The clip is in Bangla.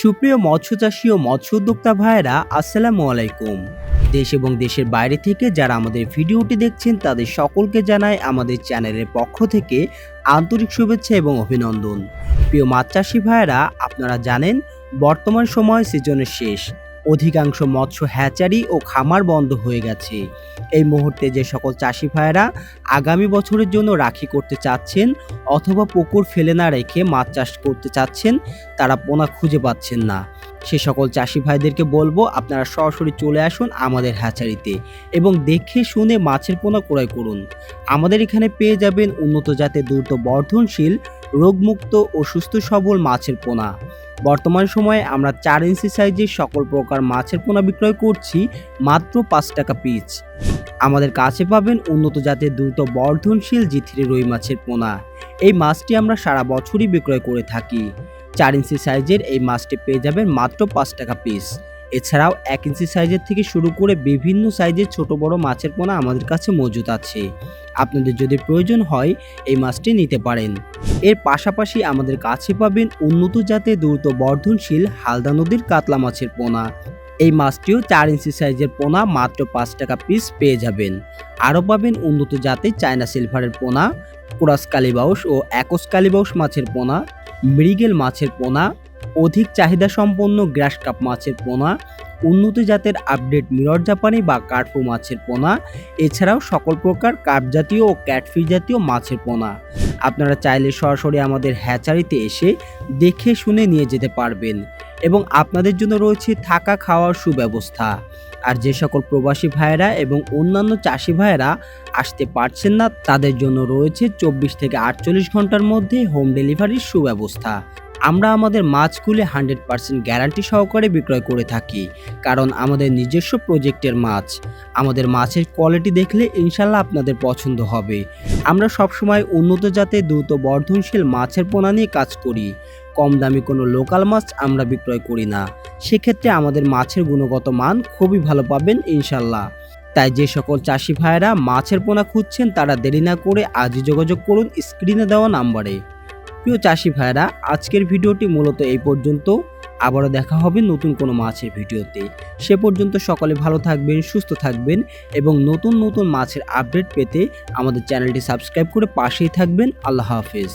সুপ্রিয় মৎস্য চাষী ও মৎস্য উদ্যোক্তা ভাইয়েরা, আসসালামু আলাইকুম। দেশ এবং দেশের বাইরে থেকে যারা আমাদের ভিডিওটি দেখছেন, তাদের সকলকে জানাই আমাদের চ্যানেলের পক্ষ থেকে আন্তরিক শুভেচ্ছা এবং অভিনন্দন। প্রিয় মাছ চাষি ভাইয়েরা, আপনারা জানেন, বর্তমান সময় সিজনের শেষ। অধিকাংশ মৎস্য হ্যাচারি ও খামার বন্ধ হয়ে গেছে। এই মুহূর্তে যে সকল চাষি ভাইয়েরা আগামী বছরের জন্য রাখি করতে চাচ্ছেন অথবা পুকুর ফেলে না রেখে মাছ চাষ করতে চাচ্ছেন, তারা পোনা খুঁজে পাচ্ছেন না। সে সকল চাষি ভাইদেরকে বলব, আপনারা সরাসরি চলে আসুন আমাদের হ্যাচারিতে এবং দেখে শুনে মাছের পোনা ক্রয় করুন। আমাদের এখানে পেয়ে যাবেন উন্নত জাতের দ্রুত বর্ধনশীল, রোগমুক্ত ও সুস্থ সবল মাছের পোনা। বর্তমান সময়ে আমরা চার ইঞ্চি সাইজের সকল প্রকার মাছের পোনা বিক্রয় করছি মাত্র পাঁচ টাকা পিস। আমাদের কাছে পাবেন উন্নত জাতের দ্রুত বর্ধনশীল জিথিরি রুই মাছের পোনা। এই মাছটি আমরা সারা বছরই বিক্রয় করে থাকি। চার ইঞ্চি সাইজের এই মাছটি পেয়ে যাবেন মাত্র পাঁচ টাকা পিস। এছাড়াও এক ইঞ্চি সাইজের থেকে শুরু করে বিভিন্ন সাইজের ছোট বড় মাছের পোনা আমাদের কাছে মজুদ আছে। আপনাদের যদি প্রয়োজন হয় এই মাছটি নিতে পারেন। এর পাশাপাশি আমাদের কাছে পাবেন উন্নত জাতের দ্রুত বর্ধনশীল হালদা নদীর কাতলা মাছের পোনা। এই মাছটিও চার ইঞ্চি সাইজের পোনা মাত্র পাঁচ টাকা পিস পেয়ে যাবেন। আরও পাবেন উন্নত জাতের চায়না সিলভারের পোনা, কোরাস কালিবাউস ও একস কালিবাউস মাছের পোনা, মৃগেল মাছের পোনা, অধিক চাহিদা সম্পন্ন গ্রাস কাপ মাছের পোনা উন্নত জাতের আপডেট মিরর জাপানি বা কার্পু মাছের পোনা, এছাড়াও সকল প্রকার কার্প জাতীয় ও ক্যাটফিশ জাতীয় মাছের পোনা। আপনারা চাইলে সরাসরি আমাদের হ্যাচারিতে এসে দেখে শুনে নিয়ে যেতে পারবেন এবং আপনাদের জন্য রয়েছে থাকা খাওয়ার সুব্যবস্থা। আর যে সকল প্রবাসী ভাইয়েরা এবং অন্যান্য চাষি ভাইয়েরা আসতে পারছেন না, তাদের জন্য রয়েছে চব্বিশ থেকে আটচল্লিশ ঘণ্টার মধ্যে হোম ডেলিভারির সুব্যবস্থা। আমরা আমাদের মাছগুলি হান্ড্রেড পার্সেন্ট গ্যারান্টি সহকারে বিক্রয় করে থাকি, কারণ আমাদের নিজস্ব প্রজেক্টের মাছ। আমাদের মাছের কোয়ালিটি দেখলে ইনশাল্লাহ আপনাদের পছন্দ হবে। আমরা সবসময় উন্নত জাতের দ্রুত বর্ধনশীল মাছের পোনা নিয়ে কাজ করি। কম দামি কোনো লোকাল মাছ আমরা বিক্রয় করি না। সেক্ষেত্রে আমাদের মাছের গুণগত মান খুবই ভালো পাবেন ইনশাল্লাহ। তাই যে সকল চাষি ভাইয়েরা মাছের পোনা খুঁজছেন তারা দেরি না করে আজই যোগাযোগ করুন স্ক্রিনে দেওয়া নাম্বারে। প্রিয় চাষি ভাইরা আজকের ভিডিওটি মূলত এই পর্যন্ত। আবারও দেখা হবে নতুন কোনো মাছের ভিডিওতে। সে পর্যন্ত সকলে ভালো থাকবেন, সুস্থ থাকবেন এবং নতুন নতুন মাছের আপডেট পেতে আমাদের চ্যানেলটি সাবস্ক্রাইব করে পাশেই থাকবেন। আল্লাহ হাফেজ।